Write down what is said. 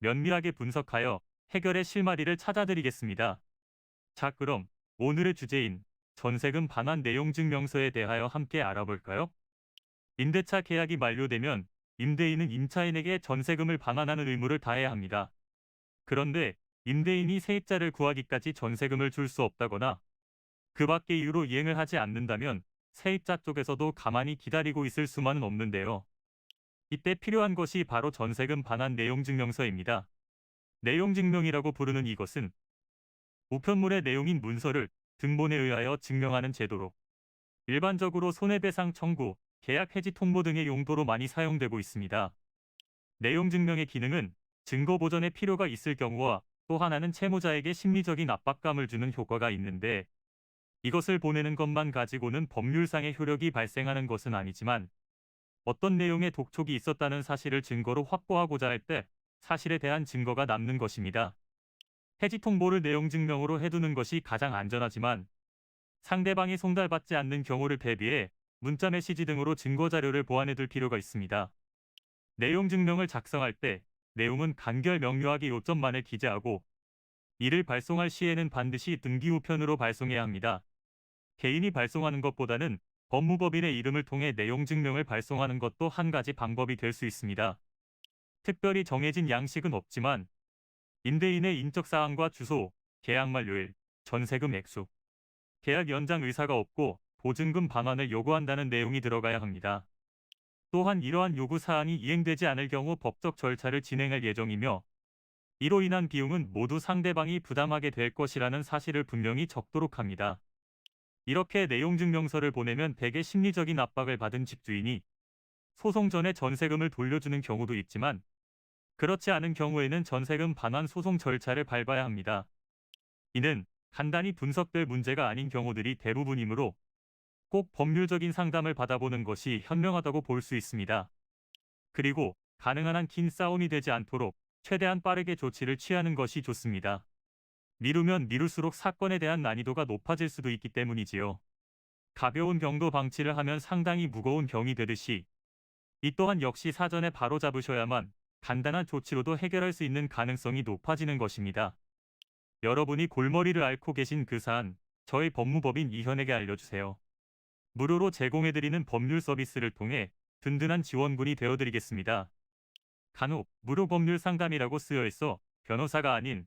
면밀하게 분석하여 해결의 실마리를 찾아드리겠습니다. 자, 그럼 오늘의 주제인 전세금 반환 내용 증명서에 대하여 함께 알아볼까요? 임대차 계약이 만료되면 임대인은 임차인에게 전세금을 반환하는 의무를 다해야 합니다. 그런데 임대인이 세입자를 구하기까지 전세금을 줄 수 없다거나 그 밖의 이유로 이행을 하지 않는다면 세입자 쪽에서도 가만히 기다리고 있을 수만은 없는데요. 이때 필요한 것이 바로 전세금 반환 내용 증명서입니다. 내용 증명이라고 부르는 이것은 우편물의 내용인 문서를 등본에 의하여 증명하는 제도로 일반적으로 손해배상 청구, 계약 해지 통보 등의 용도로 많이 사용되고 있습니다. 내용 증명의 기능은 증거 보전에 필요가 있을 경우와 또 하나는 채무자에게 심리적인 압박감을 주는 효과가 있는데 이것을 보내는 것만 가지고는 법률상의 효력이 발생하는 것은 아니지만 어떤 내용의 독촉이 있었다는 사실을 증거로 확보하고자 할 때 사실에 대한 증거가 남는 것입니다. 해지 통보를 내용 증명으로 해두는 것이 가장 안전하지만 상대방이 송달받지 않는 경우를 대비해 문자 메시지 등으로 증거 자료를 보완해둘 필요가 있습니다. 내용 증명을 작성할 때 내용은 간결 명료하게 요점만을 기재하고 이를 발송할 시에는 반드시 등기 우편으로 발송해야 합니다. 개인이 발송하는 것보다는 법무법인의 이름을 통해 내용 증명을 발송하는 것도 한 가지 방법이 될 수 있습니다. 특별히 정해진 양식은 없지만 임대인의 인적 사항과 주소, 계약 만료일, 전세금 액수, 계약 연장 의사가 없고 보증금 반환을 요구한다는 내용이 들어가야 합니다. 또한 이러한 요구 사항이 이행되지 않을 경우 법적 절차를 진행할 예정이며 이로 인한 비용은 모두 상대방이 부담하게 될 것이라는 사실을 분명히 적도록 합니다. 이렇게 내용 증명서를 보내면 대개 심리적인 압박을 받은 집주인이 소송 전에 전세금을 돌려주는 경우도 있지만 그렇지 않은 경우에는 전세금 반환 소송 절차를 밟아야 합니다. 이는 간단히 분석될 문제가 아닌 경우들이 대부분이므로 꼭 법률적인 상담을 받아보는 것이 현명하다고 볼 수 있습니다. 그리고 가능한 한 긴 싸움이 되지 않도록 최대한 빠르게 조치를 취하는 것이 좋습니다. 미루면 미룰수록 사건에 대한 난이도가 높아질 수도 있기 때문이지요. 가벼운 경도 방치를 하면 상당히 무거운 병이 되듯이 이 또한 역시 사전에 바로 잡으셔야만 간단한 조치로도 해결할 수 있는 가능성이 높아지는 것입니다. 여러분이 골머리를 앓고 계신 그 사안, 저희 법무법인 이현에게 알려주세요. 무료로 제공해드리는 법률 서비스를 통해 든든한 지원군이 되어드리겠습니다. 간혹 무료 법률 상담이라고 쓰여 있어 변호사가 아닌